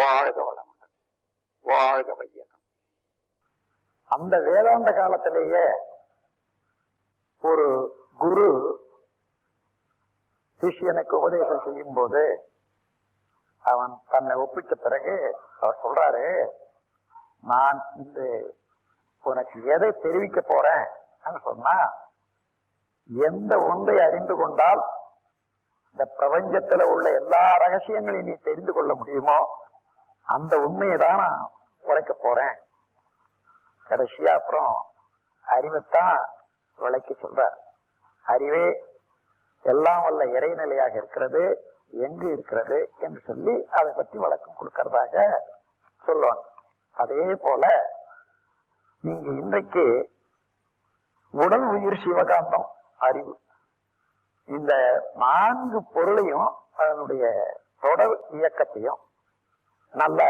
வாழ்க வளமுடன். வாழ்க வையகம் அந்த வேதாந்த காலத்திலேயே ஒரு குரு சிஷியனுக்கு உபதேசம் செய்யும் போது அவன் தன்னை ஒப்பிட்ட பிறகு அவர் சொல்றாரு நான் இந்த உனக்கு எதை தெரிவிக்க போறேன்? சொன்னா எந்த ஒன்றை அறிந்து கொண்டால் இந்த பிரபஞ்சத்துல உள்ள எல்லா ரகசியங்களையும் நீ தெரிந்து கொள்ள முடியுமோ? அந்த உண்மையை தான் நான் உழைக்க போறேன். கடைசியா அப்புறம் அறிவைத்தான் விளக்கி சொல்றார். அறிவே எல்லாம் வல்ல இறைநிலையாக இருக்கிறது எங்கு இருக்கிறது என்று சொல்லி அதை பற்றி வழக்கம் கொடுக்கறதாக சொல்லுவாங்க. அதே போல நீங்க இன்றைக்கு உடல் உயிர் சிவகாந்தம் அறிவு. இந்த நான்கு பொருளையும் அதனுடைய தொடர் இயக்கத்தையும் நல்ல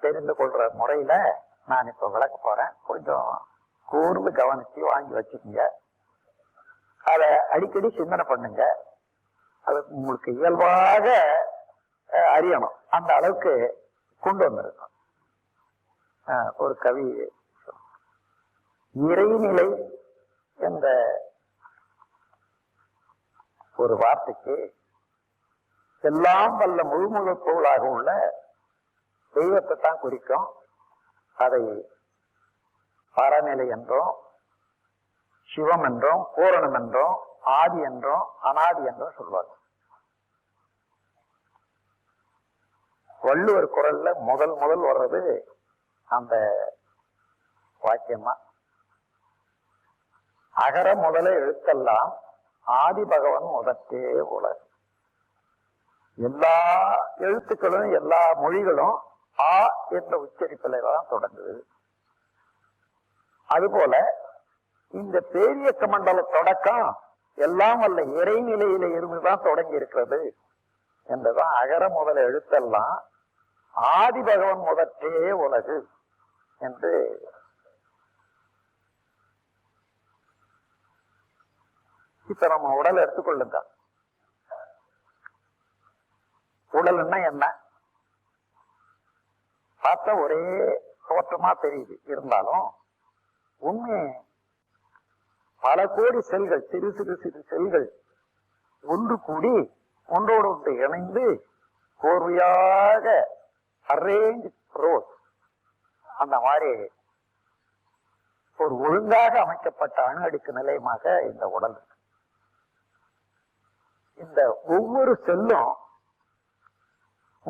தெரிந்து கொள்ற முறையில நான் இப்போ விளக்க போறேன். கொஞ்சம் கூர்ந்து கவனிச்சு வாங்கி வச்சுக்கோங்க. அதை அடிக்கடி சிந்தனை பண்ணுங்க. அது உங்களுக்கு இயல்பாக அறியணும். அந்த அளவுக்கு கொண்டு வந்திருக்கணும். ஒரு கவி இறைநிலை என்ற ஒரு வார்த்தைக்கு எல்லாம் வல்ல முழுமுழு பொருளாக உள்ள தெய்வத்தை தான் குறிக்கும். அதை பரநிலை என்றும் சிவம் என்றும் பூரணம் என்றும் ஆதி என்றும் அனாதி என்றும் சொல்வாங்க வள்ளுவர் குரல்ல முதல் முதல் வர்றது அந்த வாக்கியமா? அகர முதல எழுத்தெல்லாம் ஆதி பகவன் முதற்றே உலகு எல்லா எழுத்துக்களும் எல்லா மொழிகளும் ஆ என்ற உச்சரிப்பில் தான் தொடங்குது. அதுபோல இந்த பேரியக்க மண்டல தொடக்கம் எல்லாம் வல்ல இறைநிலையில இருந்துதான் தொடங்கி இருக்கிறது என்றுதான் அகர முதல எழுத்தெல்லாம் ஆதி பகவன் முதற்றே உலகு என்று இப்ப நம்ம உடலை எடுத்துக்கொள்ளுங்க. உடல்னா என்ன? பார்த்தா ஒரே தோற்றமா தெரியுது. இருந்தாலும் உண்மை பல கோடி செல்கள் சிறு சிறு சிறு செல்கள் ஒன்று கூடி ஒன்றோடு ஒன்று இணைந்து கோர்வையாக அரேஞ்ச் ரோஸ் அந்த மாதிரி ஒரு ஒழுங்காக அமைக்கப்பட்ட அணு அடுக்கு நிலையமாக இந்த உடல் இந்த ஒவ்வொரு செல்லும்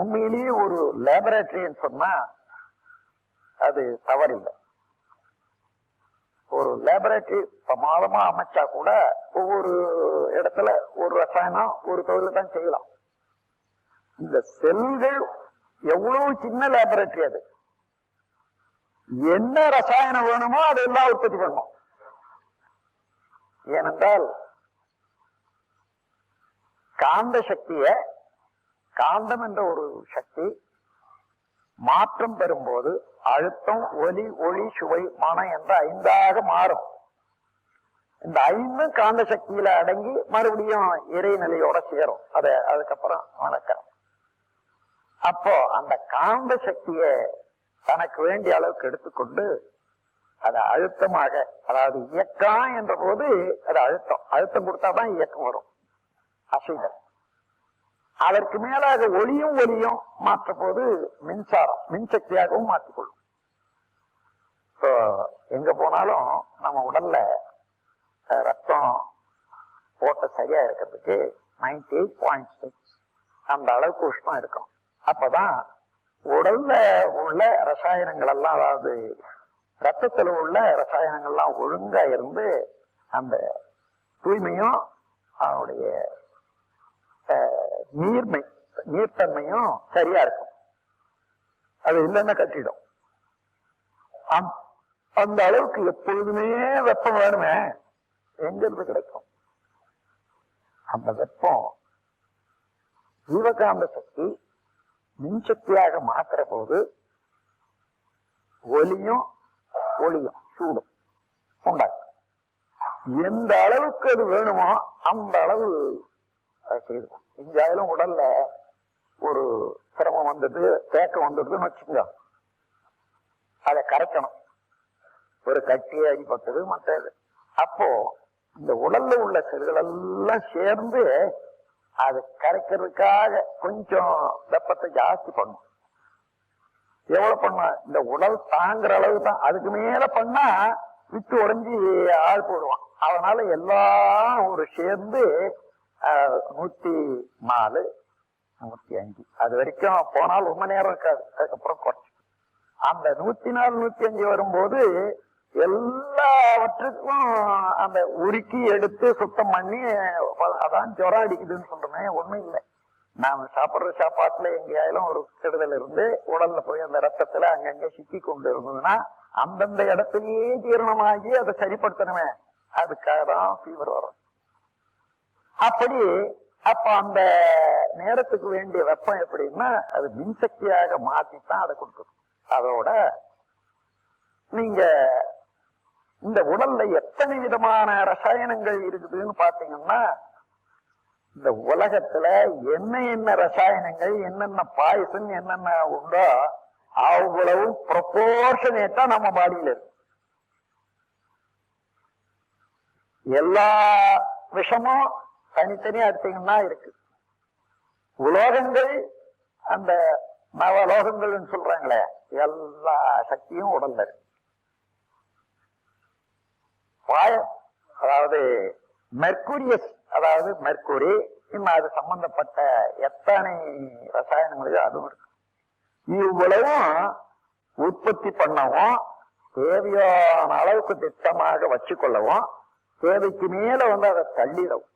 உண்மையிலேயே ஒரு லேபரேட்டரின்னு சொன்னா அது தவறில்லை. ஒரு லேபரேட்டரி பிரமாதமா அமைச்சா கூட ஒவ்வொரு இடத்துல ஒரு ரசாயனம் ஒரு தொழில தான் செய்யலாம். இந்த செல்கள் எவ்வளவு சின்ன லேபரேட்டரி அது? என்ன ரசாயனம் வேணுமோ அதை எல்லாம் உற்பத்தி பண்ணும். ஏனென்றால் காந்த சக்தியை காந்தம் என்ற ஒரு சக்தி மாற்றம் பெறும்போது அழுத்தம் ஒலி ஒளி சுவை மனம் என்ற ஐந்தாக மாறும். இந்த ஐந்து காந்த சக்தியில அடங்கி மறுபடியும் இறைநிலையோட சேரும். அதை அதுக்கப்புறம் வணக்கம். அப்போ அந்த காந்த சக்திய தனக்கு வேண்டிய அளவுக்கு எடுத்துக்கொண்டு அதை அழுத்தமாக அதாவது இயக்கம் என்ற போது அது அழுத்தம். அழுத்தம் கொடுத்தாதான் இயக்கம் வரும். அசைதல். அதற்கு மேலாக ஒளியும் ஒளியும் மாற்ற போது மின்சாரம் மின்சக்தியாகவும் மாற்றிக்கொள்ளும். இப்போ எங்க போனாலும் நம்ம உடல்ல ரத்தம் ஓட்ட சரியா இருக்கிறதுக்கு நைன்டி எயிட் பாயிண்ட் சிக்ஸ் அந்த அளவுக்கு உஷ்ணம் இருக்கும். அப்பதான் உடல்ல உள்ள ரசாயனங்கள் எல்லாம் அதாவது ரத்தத்தில் உள்ள ரசாயனங்கள்லாம் ஒழுங்கா இருந்து அந்த தூய்மையும் அவனுடைய நீர்மை நீர்த்தன்மையும் சரியா இருக்கும். அது இல்லைன்னா கட்டிடும். அந்- அந்த அளவுக்கு எப்பொழுதுமே வெப்பம் வேணுமே. எங்க இருந்து கிடைக்கும்? அந்த வெப்பம் ஜீவகாந்த சக்தி மின்சக்தியாக மாற்றுற போது ஒலியும் ஒளியும் சூடும் உண்டாகும். எந்த அளவுக்கு அது வேணுமோ அந்த அளவு அதை செய்துக்கும் உடல்ல ஒரு சிரமம் வந்தது தேக்கம் வந்ததுன்னு வச்சுக்கோங்க. அதை கரைக்கணும். ஒரு கட்டி அடிப்பட்டது மற்றது. அப்போ இந்த உடல்ல உள்ள செல்கள் எல்லாம் சேர்ந்து அதை கரைக்கிறதுக்காக கொஞ்சம் வெப்பத்தை ஜாஸ்தி பண்ணும். எவ்வளவு பண்ண? இந்த உடல் தாங்குற அளவு தான் அதுக்கு மேல பண்ணா விட்டு உடஞ்சி ஆள் போடுவான். அதனால எல்லாம் ஒரு சேர்ந்து நூத்தி நாலு நூத்தி அஞ்சு. அது வரைக்கும் போனால் ரொம்ப நேரம் இருக்காது. அதுக்கப்புறம் குறைச்சு. அந்த நூத்தி நாலு நூத்தி அஞ்சு வரும்போது எல்லாவற்றுக்கும் அந்த உருக்கி எடுத்து சுத்தம் பண்ணி அதான் ஜுரம் அடிக்குதுன்னு சொல்றேன் ஒண்ணும் இல்லை. நாம சாப்பிடுற சாப்பாட்டுல எங்கேயாலும் ஒரு கெடுதல் இருந்து உடல்ல போய் அந்த ரத்தத்துல அங்கங்க சிக்கி கொண்டு இருந்ததுன்னா அந்தந்த இடத்துலயே ஜீரணமாகி அதை சரிப்படுத்தணுமே. அதுக்காக தான் ஃபீவர் வரும். அப்படி அப்ப அந்த நேரத்துக்கு வேண்டிய வெப்பம் எப்படின்னா அது மின்சக்தியாக மாத்தித்தான் அதை கொடுக்கும். அதோட நீங்க இந்த உடல்ல எத்தனை விதமான ரசாயனங்கள் இருக்குதுன்னு பாத்தீங்கன்னா இந்த உலகத்துல என்ன என்ன ரசாயனங்கள் என்னென்ன பாயசம் என்னென்ன உண்டோ அவ்வளவு ப்ரொபோர்ஷனேட்டா நம்ம பாடியில இருக்கு. எல்லா விஷமும் தனித்தனி அர்த்தங்கள்லாம் இருக்கு. உலோகங்கள் அந்த நவலோகங்கள்னு சொல்றாங்களே எல்லா சக்தியும் உடல்ல இருக்கு. பாய அதாவது மெர்குரியஸ் அதாவது மெர்க்குரி இன்னும் அது சம்பந்தப்பட்ட எத்தனை ரசாயனங்களோ அதுவும் இருக்கு. இவ்வளவும் உற்பத்தி பண்ணவும் தேவையான அளவுக்கு திட்டமாக வச்சுக்கொள்ளவும் தேவைக்கு மேல வந்து அதை தள்ளிடவும்.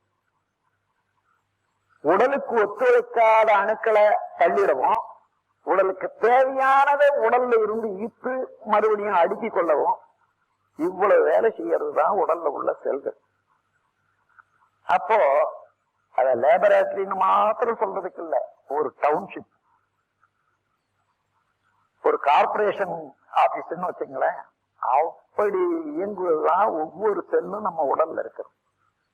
உடலுக்கு ஒத்துழைக்காத அணுக்களை தள்ளிடவும். உடலுக்கு தேவையானதை உடல்ல இருந்து ஈர்த்து மறுபடியும் அடுக்கிக் கொள்ளவும் இவ்வளவு வேலை செய்யறது தான் உடல்ல உள்ள செல்கள். அப்போ அத லேபரேட்டரின்னு மாத்திரம் சொல்றதுக்கு இல்ல ஒரு டவுன்ஷிப் ஒரு கார்பரேஷன் ஆபீஸ்ன்னு வச்சுங்களேன் அப்படி இயங்குவதுதான் ஒவ்வொரு செல்லும் நம்ம உடல்ல இருக்கிறோம்.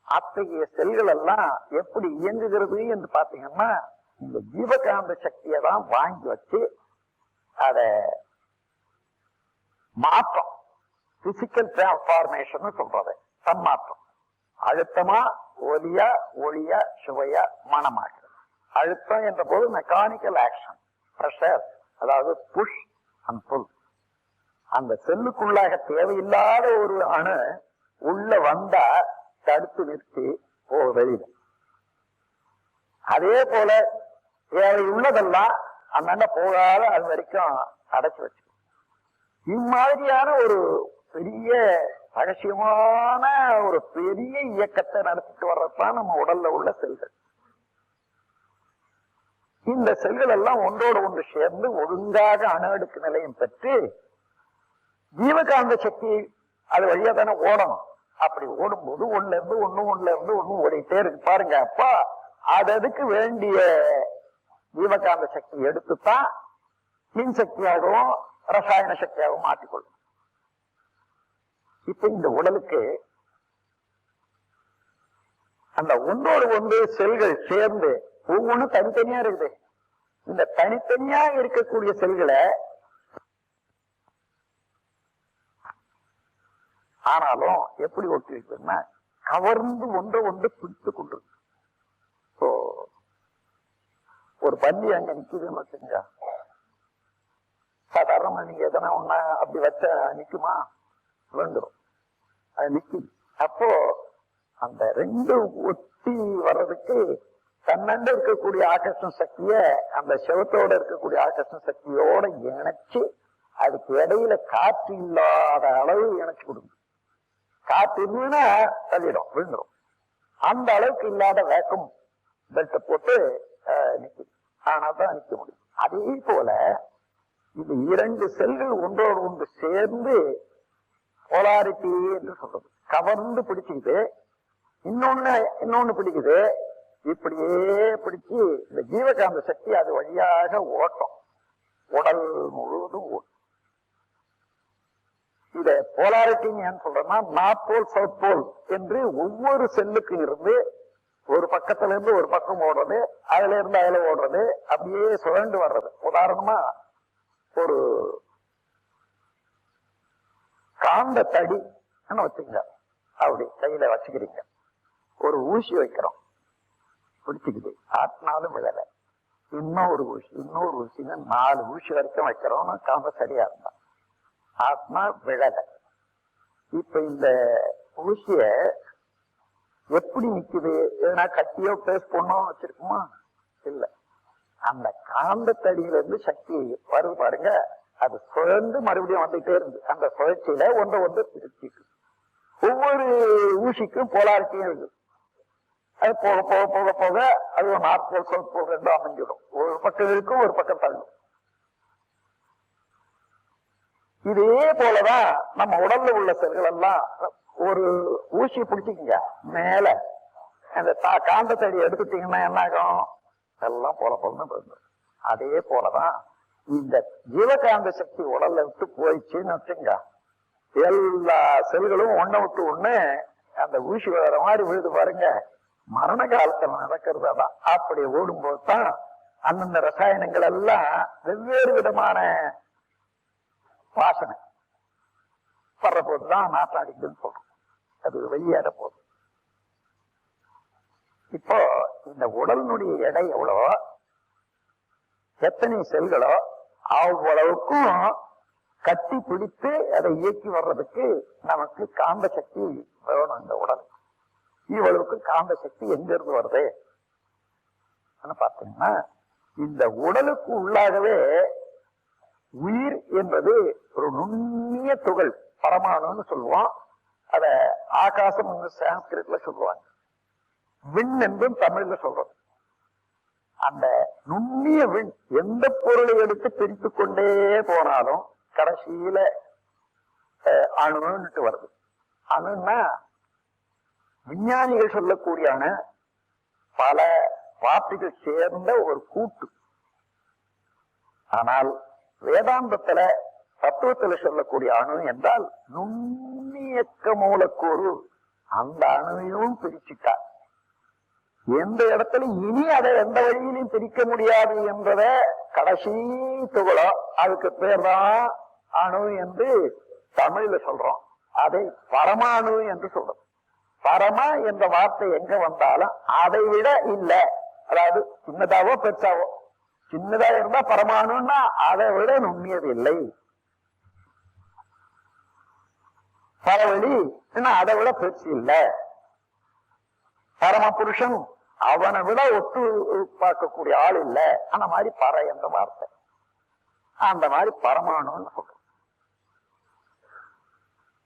அத்தகைய செல்கள் எல்லாம் எப்படி இயங்குகிறது என்று பார்த்தீங்கன்னா இந்த ஜீவகாந்த சக்தியை தான் வாங்கி வச்சு அத மாற்றம். பிசிக்கல் டிரான்ஸ்பார்மேஷன் சொல்றது. தன்மாற்றம் அழுத்தமா ஒலியா ஒளியா சுவையா மனமாகிறது. அழுத்தம் என்ற போது மெக்கானிக்கல் ஆக்ஷன் ப்ரெஷர் அதாவது புஷ் அண்ட் புல் அந்த செல்லுக்குள்ளாக தேவையில்லாத ஒரு அணு உள்ள வந்தா தடுத்து நிறுத்தி ஓ வெளியில. அதே போல தேவை உள்ளதெல்லாம் அந்தாண்ட போகாத அது வரைக்கும் அடைச்சு வச்சு இம்மாதிரியான ஒரு பெரிய ரகசியமான ஒரு பெரிய இயக்கத்தை நடத்திட்டு வர்றதுதான் நம்ம உடல்ல உள்ள செல்கள். இந்த செல்கள் எல்லாம் ஒன்றோடு ஒன்று சேர்ந்து ஒழுங்காக அணு அடுக்கு நிலையம் பெற்று ஜீவகாந்த சக்தி அது வழியா தானே ஓடணும். அப்படி ஓடும்போது ஒண்ணுல இருந்து ஒண்ணு ஒண்ணுல இருந்து ஒண்ணு ஓடிட்டே இருக்கு. பாருங்க அப்பா அததுக்கு வேண்டிய ஜீவகாந்த சக்தி எடுத்துத்தான் மின் சக்தியாகவும் ரசாயன சக்தியாகவும் மாற்றிக்கொள்ளும். இப்ப இந்த உடலுக்கு அந்த ஒன்றோடு ஒன்று செல்கள் சேர்ந்து ஒவ்வொன்றும் தனித்தனியா இருக்குது. இந்த தனித்தனியா இருக்கக்கூடிய செல்களை ஆனாலும் எப்படி ஒட்டி வைக்கிறதுனா கவர்ந்து ஒன்றை ஒன்று பிடித்து கொண்டிருக்கு இப்போ ஒரு பள்ளி அங்க நிக்குதுன்னு வச்சுங்க சாதாரணமா நீங்க எதனா ஒண்ணா அப்படி வச்சா நிக்குமா? விழுந்துரும். அது நிக்குது. அப்போ அந்த ரெண்டு ஒட்டி வர்றதுக்கு தன்னண்ட இருக்கக்கூடிய ஆகர்ஷண சக்திய அந்த செவத்தோட இருக்கக்கூடிய ஆகர்ஷண சக்தியோட இணைச்சு அதுக்கு இடையில காற்று இல்லாத அளவு இணைச்சு கொடுங்க காற்று இருந்ததுன்னா தள்ளிடும் விழுந்துடும் அந்த அளவுக்கு இல்லாத வேக்கம் பெல்ட் போட்டு நிற்கும் ஆனால் ஆனா தான் நிற்க முடியும். அதே போல இந்த இரண்டு செல்கள் ஒன்றோடு ஒன்று சேர்ந்து போலாரிட்டி என்று சொல்றது. கவர்ந்து பிடிச்சுக்கிட்டு இன்னொன்னு இன்னொன்னு பிடிக்குது. இப்படியே பிடிச்சு இந்த ஜீவகாந்த சக்தி அது வழியாக ஓட்டம். உடல் முழுவதும் இத போலாரிட்டின்னு ஏன் சொல்றேன்னா நார்த் போல் சவுத் போல் என்று ஒவ்வொரு செல்லுக்கு இருந்து ஒரு பக்கத்துல இருந்து ஒரு பக்கம் ஓடுறது அதுல இருந்து அதுல ஓடுறது அப்படியே சுழண்டு வர்றது. உதாரணமா ஒரு காந்த தடி வச்சுங்க. அப்படி கையில வச்சுக்கிறீங்க. ஒரு ஊசி வைக்கிறோம். பிடிச்சுக்குது. ஆட்டினாலும் விழல. இன்னொரு ஊசி இன்னொரு ஊசின்னு நாலு ஊசி வரைக்கும் வைக்கிறோம்னா காந்த சரியா இருந்தா. ஆத்மா விழல இப்ப இந்த ஊசிய எப்படி நிக்குது? ஏன்னா கட்டியோ பேஸ் பண்ணோ வச்சிருக்குமா? இல்ல. அந்த காந்த தடியில இருந்து சக்தி வருது பாருங்க. அது சுழந்து மறுபடியும் வந்துட்டே இருந்து அந்த சுழற்சியில ஒன்றை ஒன்று பிரிச்சுக்கு ஒவ்வொரு ஊசிக்கும் போலாரிட்டியும் இருக்கு. அது போக போக போக போக அது ஒரு நாற்பது சொல் போக ரெண்டும் அமைஞ்சிடும். ஒரு பக்கம் இருக்கும் ஒரு பக்கம் தள்ளும் இதே போலதான் நம்ம உடல்ல உள்ள செல்கள் எல்லாம் ஒரு ஊசி பிடிச்சிக்கங்க மேல. அந்த தா- காந்த தடி எடுத்துட்டீங்கன்னா என்ன ஆகும் எல்லாம் போல போலன்னு அதே போலதான் இந்த ஜீவகாந்த சக்தி உடல்ல விட்டு போயிடுச்சுன்னு வச்சுங்க எல்லா செல்களும் ஒன்ன விட்டு ஒண்ணு அந்த ஊசி வர மாதிரி விழுது பாருங்க. மரண காலத்துல நடக்கிறது அதான். அப்படி ஓடும்போது தான் அந்தந்த ரசாயனங்கள் எல்லாம் வெவ்வேறு விதமான வாசனை. வர்ற போதுதான் நாட்டம் அடிக்குதுன்னு சொல்றோம். அது வெளியேற போகுது. இப்போ இந்த உடலினுடைய எடை எவ்வளவோ எத்தனை செல்களோ? அவ்வளவுக்கும் கட்டி பிடித்து அதை இயக்கி வர்றதுக்கு நமக்கு காந்த சக்தி வேணும் இந்த உடல். இவ்வளவுக்கு காந்த சக்தி எங்க இருந்து வருது பாத்தீங்கன்னா இந்த உடலுக்கு உள்ளாகவே உயிர் என்பது ஒரு நுண்ணிய துகள் பரமாணுன்னு சொல்லுவோம். அத ஆகாசம் சான்ஸ்கிரிட்ல சொல்லுவாங்க. விண் என்றும் தமிழ்ல சொல்றோம். அந்த நுண்ணிய விண் எந்த பொருளை எடுத்து பிரித்து கொண்டே போனாலும் கடைசியில அணுன்னுட்டு வருது. அணுன்னா விஞ்ஞானிகள் சொல்லக்கூடிய பல வார்த்தைகள் சேர்ந்த ஒரு கூட்டு. ஆனால் வேதாந்தத்துல தத்துவத்துல சொல்லக்கூடிய அணு என்றால் நுண்ணியக்க மூலக்கூறு. அந்த அணுவையும் பிரிச்சுட்டார். எந்த இடத்துல இனி அதை எந்த வழியிலும் பிரிக்க முடியாது என்பத கடைசி துகளோ அதுக்கு பேர் தான் அணு என்று தமிழ்ல சொல்றோம். அதை பரமாணு என்று சொல்றோம். பரமா என்ற வார்த்தை எங்க வந்தாலும் அதை விட இல்லை. அதாவது சின்னதாவோ பெருசாவோ. சின்னதா இருந்தா பரமாணுன்னா அதை விட நுண்ணியது இல்லை பரவழி அதை விட பெருசு இல்ல. பரம புருஷன் அவனை விட ஒத்து பார்க்கக்கூடிய ஆள் இல்ல. அந்த மாதிரி பறை என்ற வார்த்தை. அந்த மாதிரி பரமாணுன்னு சொல்றோம்.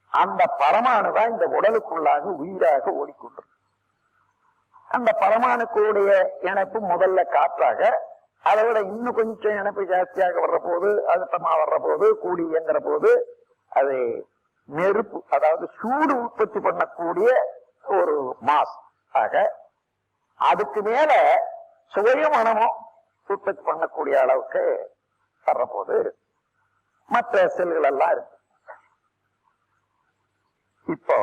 அந்த பரமானுதான் இந்த உடலுக்குள்ளாக உயிராக ஓடிக்கொண்டிருக்கு. அந்த பரமானுக்குடைய இணைப்பு முதல்ல காற்றாக அதை விட இன்னும் கொஞ்சம் இணைப்பு ஜாஸ்தியாக வர்ற போது அழுத்தமா வர்ற போது கூடி இயங்குற போது அது நெருப்பு அதாவது சூடு உற்பத்தி பண்ணக்கூடிய ஒரு மாஸ் ஆக அதுக்கு மேல சுவைய மனமும் உற்பத்தி பண்ணக்கூடிய அளவுக்கு வர்ற போது மற்ற செல்கள் எல்லாம் இருக்கு. இப்போ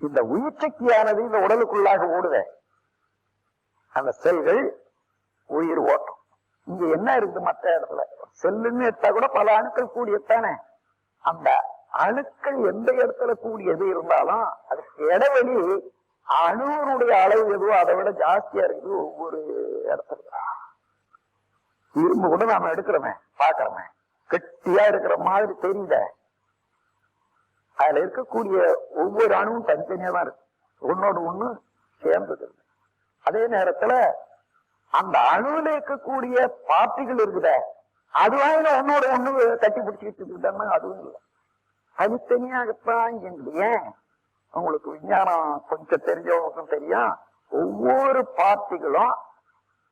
இந்த உயிர் சக்தியானது இந்த உடலுக்குள்ளாக ஓடுவேன் அந்த செல்கள் உயிர் ஓட்டம். இங்க என்ன இருக்கு மற்ற இடத்துல? செல்லுன்னு எடுத்தா கூட பல அணுக்கள் கூடியத்தானே? அந்த அணுக்கள் எந்த இடத்துல கூடியது இருந்தாலும் அதுக்கு இடைவெளி அணுவனுடைய அளவு எதுவோ அதை விட ஜாஸ்தியா இருக்குது ஒவ்வொரு இடத்துல. இரும்பு கூட நாம எடுக்கிறோமே பாக்குறோமே கெட்டியா இருக்கிற மாதிரி தெரியல அதுல இருக்கக்கூடிய ஒவ்வொரு அணுவும் தனித்தனியா தான் இருக்கு. ஒன்னோடு ஒண்ணு சேர்ந்தது. அதே நேரத்துல அந்த அணுவில இருக்கக்கூடிய பார்ட்டிகள் இருக்குதே அதுவாயில ஒன்னோட ஒண்ணு கட்டி பிடிச்சிக்கிட்டு இருக்குதுன்னா அதுவும் இல்லை. தனித்தனியாகத்தான் இயங்குது. ஏன்? உங்களுக்கு விஞ்ஞானம் கொஞ்சம் தெரிஞ்சவங்களுக்கும் தெரியும். ஒவ்வொரு பார்ட்டிகளும்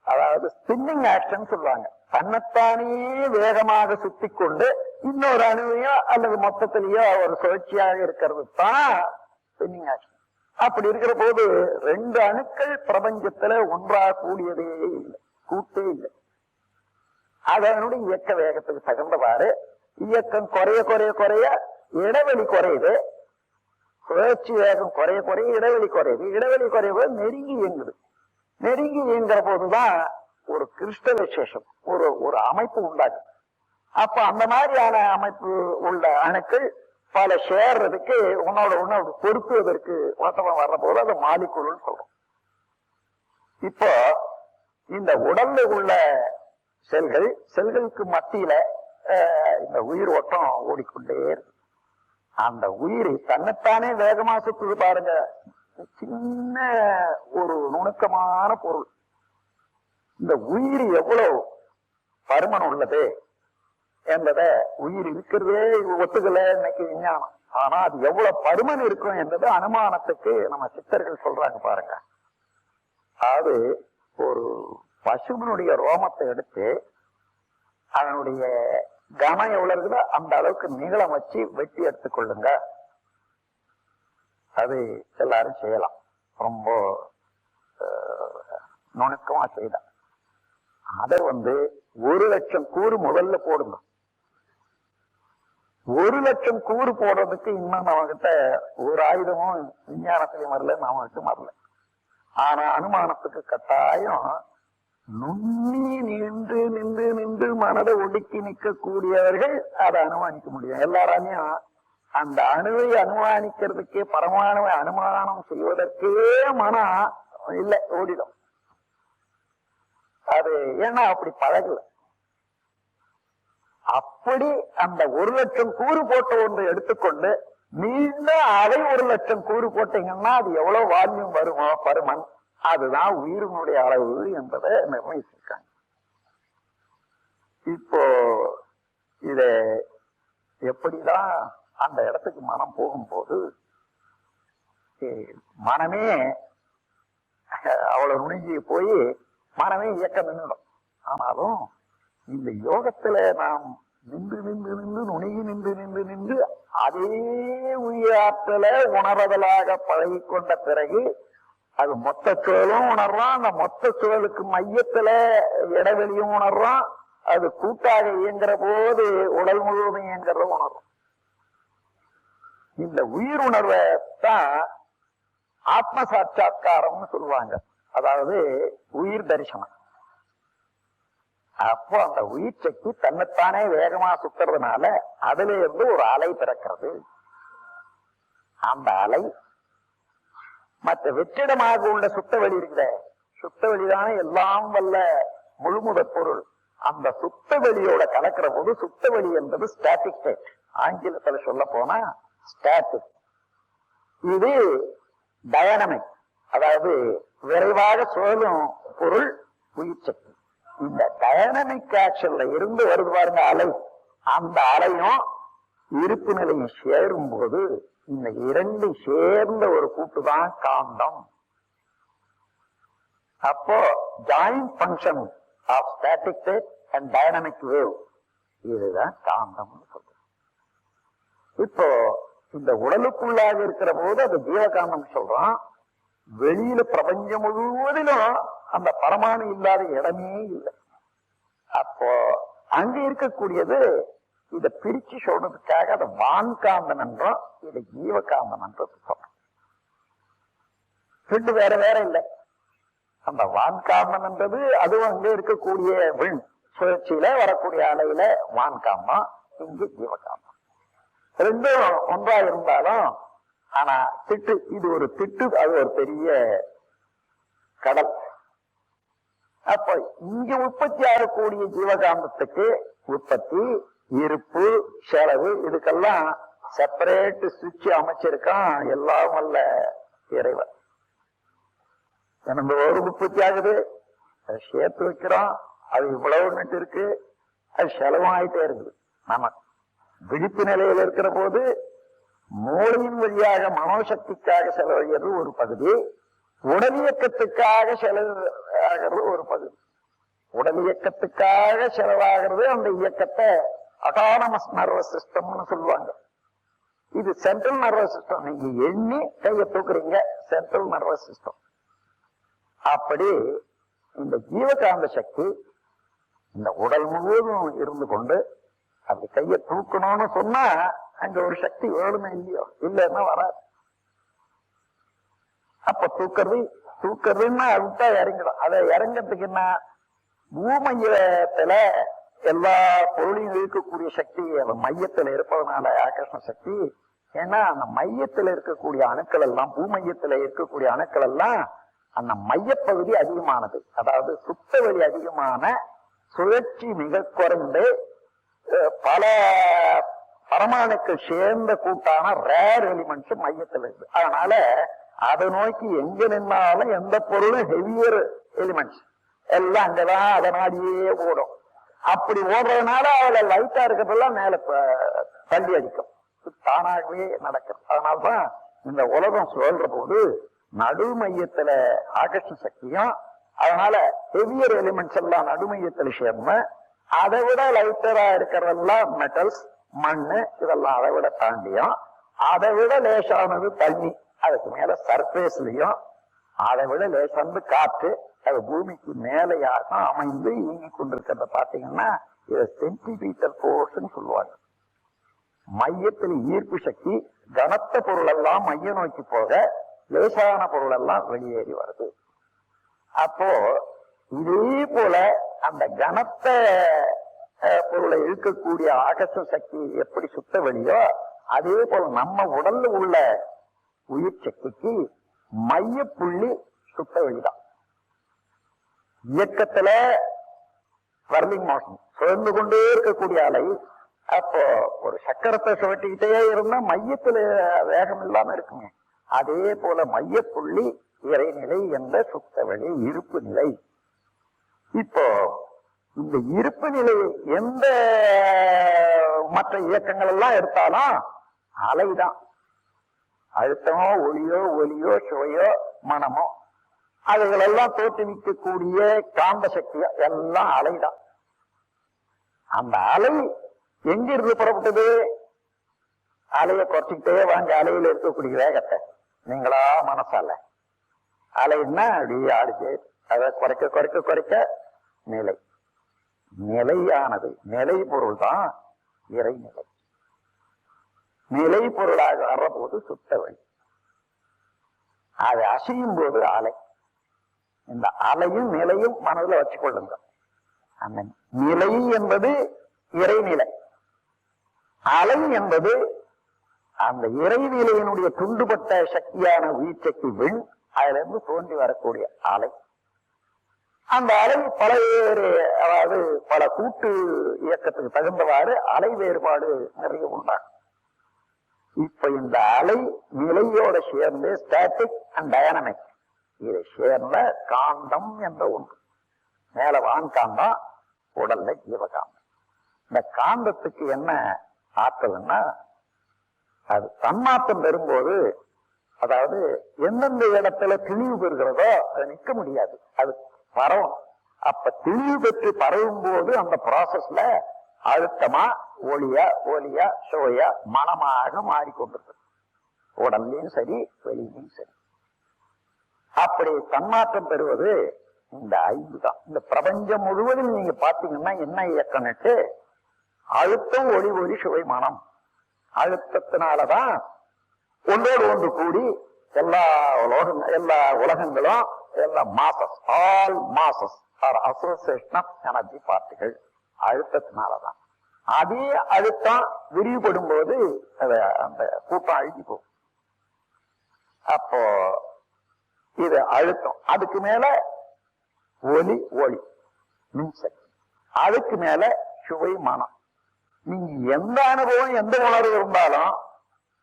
அதாவது ஸ்பின்னிங் ஆக்ஷன் சொல்லுவாங்க. தன்னைத்தானே வேகமாக சுத்தி கொண்டு இன்னொரு அணுவையோ அல்லது மொத்தத்திலேயோ ஒரு சுழற்சியாக இருக்கிறது தான் ஸ்பின்னிங் ஆக்ஷன் அப்படி இருக்கிற போது ரெண்டு அணுக்கள் பிரபஞ்சத்துல ஒன்றாக கூடியதே இல்லை. கூட்டே இல்லை. அதனுடைய இயக்க வேகத்துக்கு தகுந்தவாறு இயக்கம் குறைய குறைய குறைய இடைவெளி குறையுது. சுழற்சி வேகம் குறைய குறைய இடைவெளி குறையுது. இடைவெளி குறைய நெருங்கி இயங்குது. நெருங்கி இயங்குற போதுதான் ஒரு கிறிஸ்டல் விசேஷம் ஒரு ஒரு அமைப்பு உண்டாகும் அப்ப அந்த மாதிரியான அமைப்பு உள்ள அணுக்கள் பல சேர்றதுக்கு உன்னோட ஒண்ணு அப்படி பொருத்துவதற்கு ஓட்டமா வர்ற போது அது மாலிக்குள்னு சொல்றோம். இப்போ இந்த உடல்ல உள்ள செல்கள் செல்களுக்கு மத்தியில இந்த உயிர் ஓட்டம் ஓடிக்கொண்டே அந்த உயிர் தன்னைத்தானே வேகமா சுத்துது பாருங்க. சின்ன ஒரு நுணுக்கமான பொருள். இந்த உயிர் எவ்வளவு பருமன் உள்ளது? என்பதை உயிர் இருக்கிறதே ஒத்துக்கல இன்னைக்கு விஞ்ஞானம். ஆனா அது எவ்வளவு பருமன் இருக்கும் என்பது அனுமானத்துக்கு நம்ம சித்தர்கள் சொல்றாங்க பாருங்க. அது ஒரு பசுவினுடைய ரோமத்தை எடுத்து அதனுடைய கனம் எவ்வளவு இருக்குதோ அந்த அளவுக்கு நீளம் வச்சு வெட்டி எடுத்துக்கொள்ளுங்க அது எல்லாரும் செய்யலாம். ரொம்ப நுணுக்கமா செய்த அதை வந்து ஒரு லட்சம் கூறு முதல்ல போடுங்க. ஒரு லட்சம் கூறு போடுறதுக்கு இன்னும் நம்ம கிட்ட ஒரு ஆயுதமும் விஞ்ஞானத்திலையும் வரல நாம கிட்ட வரல. ஆனா அனுமானத்துக்கு கட்டாயம் நுண்ணி நின்று நின்று நின்று மனதை ஒடுக்கி நிற்கக்கூடியவர்கள் அதை அனுமானிக்க முடியும். எல்லாராலையும் அந்த அணுவை அனுமானிக்கிறதுக்கே பரமாணுவை அனுமானம் செய்வதற்கே மனம் இல்லை ஓடிடும். அது ஏன்னா அப்படி பழகலை. அப்படி அந்த ஒரு லட்சம் கூறு போட்ட ஒன்றை எடுத்துக்கொண்டு நீண்ட அதை ஒரு லட்சம் கூறு போட்டீங்கன்னா அது எவ்வளவு வால்யூம் வருமோ பருமன்? அதுதான் உயிரினுடைய அளவு என்பதை நிர்ணயிச்சிருக்காங்க. இப்போ இத எப்படிதான் அந்த இடத்துக்கு மனம் போகும்போது மனமே அவ்வளவு நுணுங்கி போய் மனமே இயக்கம் நின்றுடும் ஆனாலும் இந்த யோகத்துல நாம் நின்று நின்று நின்று நுணுகி நின்று நின்று நின்று அதே உயிராற்றல உணர்வதலாக பழகி கொண்ட பிறகு அது மொத்த சுழலும் உணர்றான். அந்த மொத்த சுழலுக்கு மையத்துல இடைவெளியும் உணர்றான். அது கூட்டாக இயங்குற போது உடல் முழுவதும் இயங்குறத உணர்றோம். இந்த உயிர் உணர்வை தான் ஆத்ம சாட்சா்காரம்னு சொல்லுவாங்க. அதாவது உயிர் தரிசனம். அப்போ அந்த உயிர் சக்தி தன்னைத்தானே வேகமா சுத்துறதுனால அதுல இருந்து ஒரு அலை பிறக்கிறது. அந்த அலை மற்ற வெற்றிடமாக உள்ள சுத்த வெளி இருக்கிற சுத்த சுத்தவெளிதானே எல்லாம் வல்ல முழுமுத பொருள். அந்த சுத்தவெளியோட கலக்கிற போது சுத்தவெளி என்பது ஸ்டாட்டிக் ஸ்டேட் ஆங்கிலத்துல சொல்ல போனா ஸ்டாட்டிக் இது டயனமிக் அதாவது விரைவாக சுழலும் பொருள் உயிர் சக்தி இந்த டைனமிக் ஆக்ஷன்ல இருந்து வருது பாருங்க அலை. அந்த அலையும் இருப்பு நிலையும் சேரும் போது இந்த இரண்டு சேர்ந்த ஒரு கூட்டு தான் காந்தம். அப்போ joint function of static and dynamic wave இதுதான் காந்தம்னு சொல்றோம். இப்போ இந்த உடலுக்குள்ளாக இருக்கிற போது அது ஜீவகாந்தம் சொல்றோம். வெளியில பிரபஞ்சம் முழுவதிலும் அந்த பரமானு இல்லாத இடமே இல்லை. அப்போ அங்க இருக்கக்கூடியது இத பிரிச்சு சொல்றதுக்காக அதை வான்காந்தன் என்றும் இதை ஜீவகாந்தன் என்றும் சொல்றோம். ரெண்டு வேற வேற இல்லை. அந்த வான்காந்தன் என்றது அதுவும் அங்க இருக்கக்கூடிய விண் சுழற்சியில வரக்கூடிய அலையில வான்காந்தம் இங்கு ஜீவகாந்தம். ரெண்டும் ஒன்றா இருந்தாலும் ஆனா திட்டு இது ஒரு திட்டு அது ஒரு பெரிய கடல். அப்ப இங்க உற்பத்தி ஆகக்கூடிய ஜீவகாந்தத்துக்கு உற்பத்தி இருப்பு செலவு இதுக்கெல்லாம் செப்பரேட் சுவிட்ச் அமைச்சிருக்கான் எல்லாம் வல்ல இறைவன். எனக்கு ஒரு உற்பத்தி ஆகுது? அதை சேர்த்து வைக்கிறோம் அது இவ்வளவு நட்டு இருக்கு அது செலவாயிட்டே இருக்குது. நமக்கு விழிப்பு நிலையில் இருக்கிற போது மூளையின் வழியாக மனோசக்திக்காக செலவழிகிறது ஒரு பகுதி உடல் இயக்கத்துக்காக செலவாகிறது ஒரு பகுதி. உடல் இயக்கத்துக்காக செலவாகிறது அந்த இயக்கத்தை அட்டானமஸ் நர்வஸ் சிஸ்டம்னு சொல்லுவாங்க. இது சென்ட்ரல் நர்வஸ் சிஸ்டம் நீங்க எண்ணி கையை தூக்குறீங்க சென்ட்ரல் நர்வஸ் சிஸ்டம் அப்படி இந்த ஜீவகாந்த சக்தி இந்த உடல் முழுவதும் இருந்து கொண்டு அப்படி கையை தூக்கணும்னு சொன்னா அங்க ஒரு சக்தி வேணுமே இல்லையோ? இல்லைன்னா வராது. அப்ப தூக்குறது தூக்குறதுன்னா விட்டா இறங்கிடும். அதை இறங்கிறதுக்கு என்ன? பூமையத்துல எல்லா பொருளையும் இருக்கக்கூடிய சக்தி அவன் மையத்துல இருப்பதனால ஆகர்ஷண சக்தி. ஏன்னா அந்த மையத்துல இருக்கக்கூடிய அணுக்கள் எல்லாம் பூமையத்துல இருக்கக்கூடிய அணுக்கள் எல்லாம் அந்த மையப்பகுதி அதிகமானது. அதாவது சுத்த வழி அதிகமான சுழற்சி மிக குறைந்து பல பரமாணுக்கள் சேர்ந்த கூட்டான ரேர் எலிமெண்ட்ஸ் மையத்தில் இருக்கு. அதனால அதை நோக்கி எங்க நின்னாலும் எந்த பொருளும் ஹெவியர் எலிமெண்ட்ஸ் எல்லாம் அங்கதான் அதனாடியே ஓடும். அப்படி ஓடுறதுனால அதுல லைட்டா இருக்கிறதெல்லாம் மேல தள்ளி அடிக்கும். தானாகவே நடக்கும். அதனால்தான் இந்த உலகம் சுழல்ற போது நடு மையத்துல ஆகர்ஷண சக்தியும் அதனால ஹெவியர் எலிமெண்ட்ஸ் எல்லாம் நடுமையத்துல சேர்ந்து அதை விட லைட்டரா இருக்கிறதெல்லாம் மெட்டல்ஸ் மண்ணு இதெல்லாம் அதை விட தாண்டியும் அதை விட லேசானது தண்ணி. அதுக்கு மேல சர்பேஸ்லயும் அதை விட லேசானது காற்று அது பூமிக்கு மேலேயாக அமைந்து இயங்கி கொண்டிருக்கிறத பாத்தீங்கன்னா இதை சென்டிமீட்டர் போர்ஸ்ன்னு சொல்லுவாங்க. மையத்தில் ஈர்ப்பு சக்தி கனத்த பொருள் எல்லாம் மையம் நோக்கி போக லேசான பொருள் எல்லாம் வெளியேறி வருது. அப்போ இதே போல அந்த கனத்த பொருளை இருக்கக்கூடிய ஆகச சக்தி எப்படி சுத்த வெளியோ அதே போல நம்ம உடல்ல உள்ள உயிர் சக்திக்கு மைய புள்ளி சுத்த வழிதான் இயக்கத்துல வர்லிங் மோஷன் சுழந்து கொண்டே இருக்கக்கூடிய அலை அப்போ ஒரு சக்கரத்தை சுழட்டிக்கிட்டே இருந்தா மையத்துல வேகம் இல்லாம இருக்குங்க அதே போல மையப்புள்ளி இறைநிலை என்ற சுத்த வழி இருப்பு நிலை. இப்போ இந்த இருப்பு நிலை எந்த மற்ற இயக்கங்கள் எல்லாம் எடுத்தாலும் அலைதான். அழுத்தமோ ஒளியோ ஒலியோ சுவையோ மனமோ அதுகளெல்லாம் தோற்றுவிக்கக்கூடிய காந்த சக்தியோ எல்லாம் அலைதான். அந்த அலை எங்கிருந்து புறப்பட்டது? அலையை குறைச்சிக்கிட்டே வாங்க அலையில இருக்கக்கூடிய வேகத்தை. நீங்களா மனசால. அலைன்னா அப்படியே ஆடுச்சு அதை குறைக்க குறைக்க குறைக்க நிலை. நிலையானது. நிலை பொருள் தான் இறைநிலை. நிலை பொருளாக வர்றபோது சுத்த வழி அது அசையும் போது அலை இந்த அலையும் நிலையும் மனதில் வச்சுக்கொள்ளுங்க அந்த நிலை என்பது இறைநிலை. அலை என்பது அந்த இறைநிலையினுடைய துண்டுபட்ட சக்தியான உயிர் சக்தி விண் தோன்றி வரக்கூடிய அலை அந்த அலை பல வேறு அதாவது பல கூட்டு இயக்கத்துக்கு தகுந்தவாறு அலை வேறுபாடு நிறைய உண்டாகும். இப்ப இந்த அலை நிலையோட சேர்ந்து ஸ்டாட்டிக் அண்ட் டயனமிக் இதை சேர்ந்த காந்தம் என்ற ஒன்று. மேல வான் காந்தம் உடல்ல ஜீவகாந்தம் இந்த காந்தத்துக்கு என்ன ஆற்றல்னா அது தன்மாற்றம் பெறும்போது அதாவது எந்தெந்த இடத்துல திணிவு பெறுகிறதோ அது நிற்க முடியாது. அது பரவும். அப்ப திணிவு பெற்று பரவும் போது அந்த ப்ராசஸ்ல அழுத்தமா ஒளியா ஒலியா சுவையா மனமாக மாறிக்கொண்டிருக்கு உடல்லையும் சரி வெளியிலையும் சரி. அப்படி தன்மாற்றம் பெறுவது இந்த ஐந்து தான். இந்த பிரபஞ்சம் முழுவதும் நீங்க பாத்தீங்கன்னா என்ன இயக்கம்னுட்டு அழுத்தம் ஒளி ஒளி சுவை மனம். அழுத்தத்தினாலதான் ஒன்றோடு ஒன்று கூடி எல்லா உலகம் எல்லா உலகங்களும் எல்லா masses all masses are association of energy பார்ட்டிகள் அழுத்தத்தினாலதான். அதே அழுத்தம் விரிவுபடும் போது அந்த கூட்டம் அழுகி போகும். அப்போ இது அழுத்தம். அதுக்கு மேல ஒலி ஒளி மின்சக்தி. அதுக்கு மேல சுவை மனம். நீங்க எந்த அனுபவம் எந்த உணர்வு இருந்தாலும்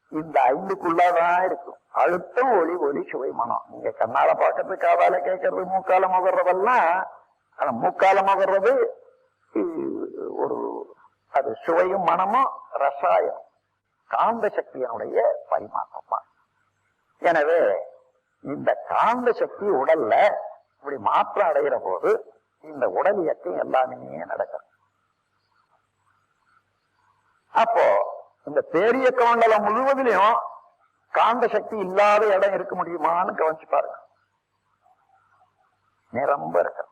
இந்த ஐந்துக்குள்ளதான் இருக்கும். அழுத்தம் ஒளி ஒளி சுவை மனம். நீங்க கண்ணால பார்க்கறது காதால கேட்கறது மூக்கால முகர்றதெல்லாம் ஆனா மூக்கால முகர்றது ஒரு அது சுவையும் மனமும் ரசாயம். காந்த சக்தியினுடைய பரிமாற்றம். எனவே இந்த காந்த சக்தி உடல்ல இப்படி மாற்றம் அடைகிற போது இந்த உடல் இயக்கம் எல்லாமே நடக்கும். அப்போ இந்த பேரியக்க மண்டலம் முழுவதிலையும் காந்த சக்தி இல்லாத இடம் இருக்க முடியுமான்னு கவனிச்சு பாருங்க. நிரம்ப இருக்க.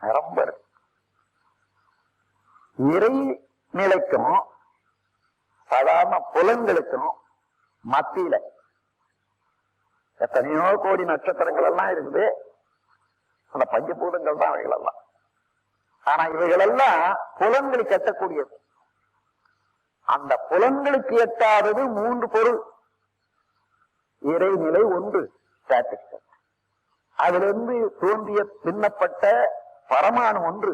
நிரம்ப இருக்கும் இறை நிலைக்கும் சாதாரண புலன்களுக்கும் மத்தியில எத்தனையோ கோடி நட்சத்திரங்கள் எல்லாம் இருக்குது. அந்த பஞ்சபூதங்கள் தான் அவைகள் எல்லாம் ஆனா இவைகள் எல்லாம் புலன்களுக்கு எட்டக்கூடியது அந்த புலன்களுக்கு எட்டாதது மூன்று பொருள். இறைநிலை ஒன்று ஸ்டாட்டிஸ்டிக் அதிலிருந்து தோன்றிய பின்னப்பட்ட பரமானு ஒன்று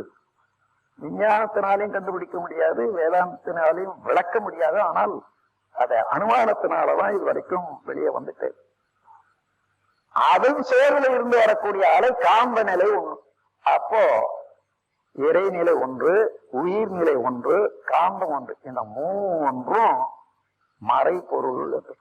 விஞ்ஞானத்தினாலையும் கண்டுபிடிக்க முடியாது வேதாந்தத்தினாலையும் விளக்க முடியாது. ஆனால் அதை அனுமானத்தினாலதான் இது வரைக்கும் வெளியே வந்துட்டு அதுவும் சேர்வில் இருந்து வரக்கூடிய அலை காந்த நிலை ஒண்ணு. அப்போ இறைநிலை ஒன்று உயிர்நிலை ஒன்று காந்தம் ஒன்று. இந்த மூன்றும் மறைப்பொருள் என்று